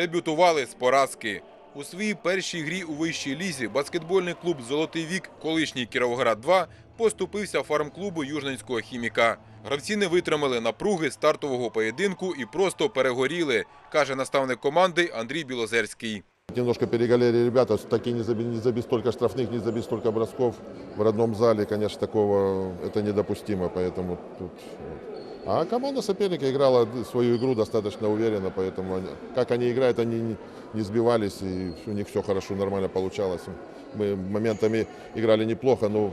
дебютували з поразки. У своїй першій грі у вищій лізі баскетбольний клуб Золотий вік, колишній Кіровоград 2 поступився фармклубу Южненського хіміка. Гравці не витримали напруги стартового поєдинку і просто перегоріли, каже наставник команди Андрій Білозерський. Немножко перегорели ребята, таки не забить, не забить столько штрафных, не забить столько бросков в родном зале, конечно, такого это недопустимо, поэтому тут... вот. А команда соперника играла свою игру достаточно уверенно, поэтому они- как они играют, они не, не сбивались, и у них все хорошо, нормально получалось. Мы моментами играли неплохо, но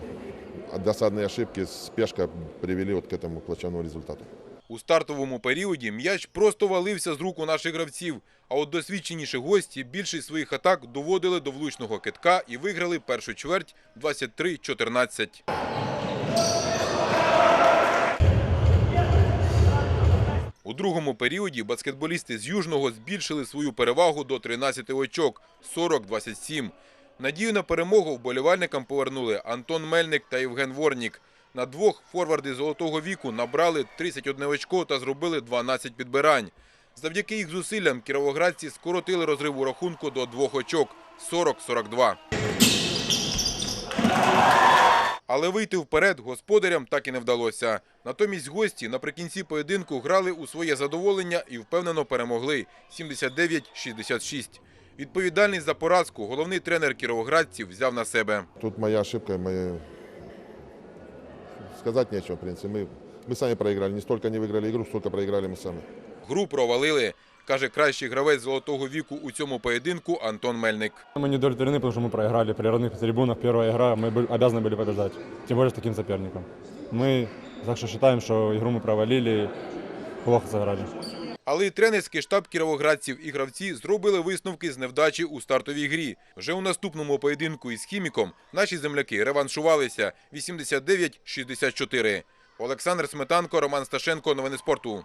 досадные ошибки, спешка привели вот к этому плачевному результату. У стартовому періоді м'яч просто валився з рук у наших гравців. А от досвідченіші гості більшість своїх атак доводили до влучного китка і виграли першу чверть 23-14. Другому періоді баскетболісти з Южного збільшили свою перевагу до 13 очок – 40-27. Надію на перемогу вболівальникам повернули Антон Мельник та Євген Ворнік. На двох форварди золотого віку набрали 31 очко та зробили 12 підбирань. Завдяки їх зусиллям кіровоградці скоротили розрив у рахунку до двох очок – 40-42. Але вийти вперед господарям так і не вдалося. Натомість гості наприкінці поєдинку грали у своє задоволення і впевнено перемогли 79-66. Відповідальність за поразку головний тренер кіровоградців взяв на себе. Тут моя ошибка, мы... сказать нечего, в принципе. Мы, мы сами проиграли, не столько не выиграли игру, сколько проиграли мы сами. Гру провалили, каже кращий гравець золотого віку у цьому поєдинку Антон Мельник. Мы не удовлетворены, потому что мы проиграли при родных трибунах. Первая игра, мы бы- обязаны были побеждать. Тем более с таким соперником. Мы так что считаем, что игру мы провалили, плохо сыграли. Але й тренерський штаб кіровоградців і гравці зробили висновки з невдачі у стартовій грі. Вже у наступному поєдинку із хіміком наші земляки реваншувалися 89-64. Олександр Сметанко, Роман Сташенко. Новини спорту.